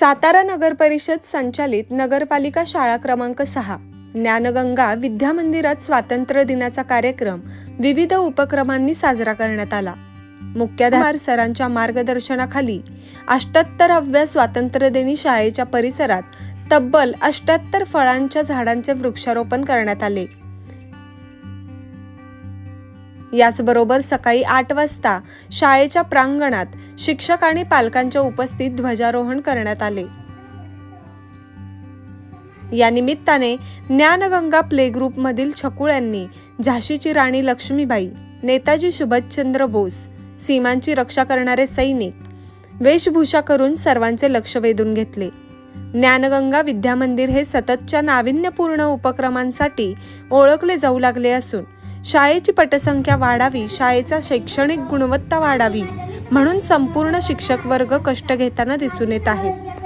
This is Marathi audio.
सातारा नगर परिषद संचालित नगरपालिका शाळा क्रमांक सहा. ज्ञानगंगा विद्या मंदिरात स्वातंत्र्य दिनाचा कार्यक्रम विविध उपक्रमांनी साजरा करण्यात आला. मुख्याधार सरांच्या मार्गदर्शनाखाली अष्ट्याहत्तराव्या स्वातंत्र्यदिनी शाळेच्या परिसरात तब्बल अष्ट्याहत्तर फळांच्या झाडांचे वृक्षारोपण करण्यात आले. याचबरोबर सकाळी आठ वाजता शाळेच्या प्रांगणात शिक्षक आणि पालकांच्या उपस्थित ध्वजारोहण करण्यात आले. या निमित्ताने ज्ञानगंगा प्ले ग्रुपमधील छकुळ्यांनी झाशीची राणी लक्ष्मीबाई नेताजी सुभाषचंद्र बोस सीमांची रक्षा करणारे सैनिक वेशभूषा करून सर्वांचे लक्ष वेधून घेतले. ज्ञानगंगा विद्यामंदिर हे सततच्या नाविन्यपूर्ण उपक्रमांसाठी ओळखले जाऊ लागले असून शाळेची पटसंख्या वाढावी शाळेचा शैक्षणिक गुणवत्ता वाढावी म्हणून संपूर्ण शिक्षक वर्ग कष्ट घेताना दिसून येत आहेत.